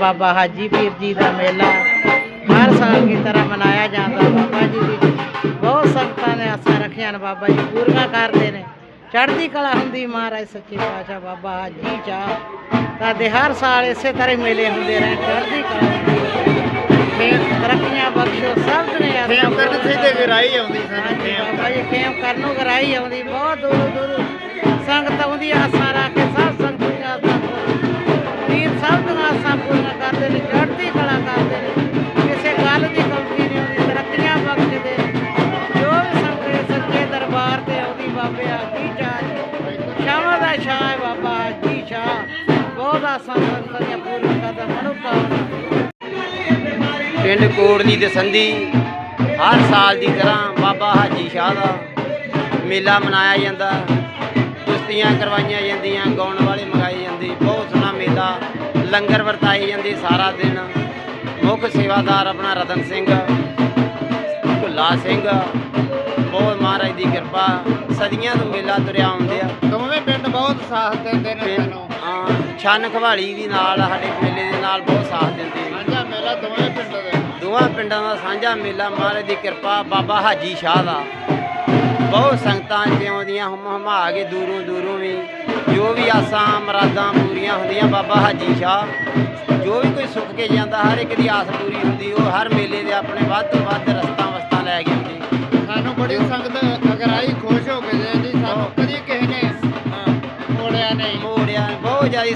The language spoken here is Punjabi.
ਬਾਬਾ ਹਾਜੀ ਪੀਰ ਜੀ ਦਾ ਮੇਲਾ ਹਰ ਸਾਲ ਦੀ ਤਰ੍ਹਾਂ ਮਨਾਇਆ ਜਾਂਦਾ। ਬਾਬਾ ਜੀ ਦੀ ਬਹੁਤ ਸੰਗਤਾਂ ਨੇ ਆਸਾਂ ਰੱਖੀਆਂ ਨੇ ਬਾਬਾ ਜੀ ਪੂਰੀਆਂ ਕਰਦੇ ਨੇ। ਚੜ੍ਹਦੀ ਕਲਾ ਹੁੰਦੀ ਮਹਾਰਾਜ ਸੱਚੇ ਪਾਤਸ਼ਾਹ ਬਾਬਾ ਹਾਜੀ ਚਾਹ। ਸਾਡੇ ਹਰ ਸਾਲ ਇਸੇ ਤਰ੍ਹਾਂ ਮੇਲੇ ਹੁੰਦੇ ਰਹੇ ਚੜ੍ਹਦੀ ਕਲਾ। ਖੇਮ ਤਰੱਕੀਆਂ ਬਖਸ਼ੋ ਸਭ ਨੇ ਆਸਾਂ ਕਰਨ ਪੂਰੀਆਂ ਸਿੱਧੇ ਗਰਾਈ ਆਉਂਦੀ ਸਾਨੂੰ ਬਾਬਾ ਜੀ ਖੇਮ ਕਰਨ ਨੂੰ ਗਰਾਈ ਆਉਂਦੀ ਬਹੁਤ ਦੂਰ ਦੂਰ ਸੰਗਤ ਆਉਂਦੀ ਆਸਾਂ ਦੀਆਂ ਕਰਦਾ ਪਿੰਡ ਕੋੜਨੀ ਦੇ ਸੰਧੀ ਹਰ ਸਾਲ ਦੀ ਤਰ੍ਹਾਂ ਬਾਬਾ ਹਾਜੀ ਸ਼ਾਹ ਦਾ ਮੇਲਾ ਮਨਾਇਆ ਜਾਂਦਾ। ਕੁਸ਼ਤੀਆਂ ਕਰਵਾਈਆਂ ਜਾਂਦੀਆਂ ਗਾਉਣ ਵਾਲੇ ਮੰਗਾਏ ਜਾਂਦੇ ਬਹੁਤ ਸੋਹਣਾ ਮੇਲਾ ਲੰਗਰ ਵਰਤਾਏ ਜਾਂਦੇ ਸਾਰਾ ਦਿਨ। ਮੁੱਖ ਸੇਵਾਦਾਰ ਆਪਣਾ ਰਤਨ ਸਿੰਘ ਭੁੱਲਾ ਸਿੰਘ ਬਹੁਤ ਮਹਾਰਾਜ ਦੀ ਕਿਰਪਾ ਸਦੀਆਂ ਤੋਂ ਮੇਲਾ ਤੁਰਿਆ ਆਉਂਦੇ ਆ ਦੋਵੇਂ ਪਿੰਡ ਬਹੁਤ ਸਾਥ ਦਿੰਦੇ ਨੇ ਸਾਨੂੰ। ਛੰਨ ਖਵਾਲੀ ਵੀ ਨਾਲ ਸਾਡੇ ਮੇਲੇ ਦੇ ਨਾਲ ਬਹੁਤ ਸਾਥ ਦਿੰਦੇ ਨੇ ਸਾਂਝਾ ਮੇਲਾ ਦੋਵੇਂ ਪਿੰਡ ਦੇ ਦੋਵਾਂ ਪਿੰਡਾਂ ਦਾ ਸਾਂਝਾ ਮੇਲਾ ਮਹਾਰਾਜ ਦੀ ਕਿਰਪਾ ਬਾਬਾ ਹਾਜੀ ਸ਼ਾਹ ਦਾ। ਬਹੁਤ ਸੰਗਤਾਂ ਇੱਥੇ ਆਉਂਦੀਆਂ ਹਮ ਹਮਾ ਕੇ ਦੂਰੋਂ ਦੂਰੋਂ ਵੀ ਜੋ ਵੀ ਆਸਾਂ ਮਰਾਦਾਂ ਪੂਰੀਆਂ ਹੁੰਦੀਆਂ ਬਾਬਾ ਹਾਜੀ ਸ਼ਾਹ। ਜੋ ਵੀ ਕੋਈ ਸੁੱਖ ਕੇ ਜਾਂਦਾ ਹਰ ਇੱਕ ਦੀ ਆਸ ਪੂਰੀ ਹੁੰਦੀ ਉਹ ਹਰ ਮੇਲੇ ਦੇ ਆਪਣੇ ਵੱਧ ਤੋਂ ਵੱਧ ਰਸਤਾ ਵਸਤਾ ਲੈ ਕੇ ਆਉਂਦੀ। ਸਾਨੂੰ ਬੜੀ ਸੰਗਤ ਹੋ ਕੇ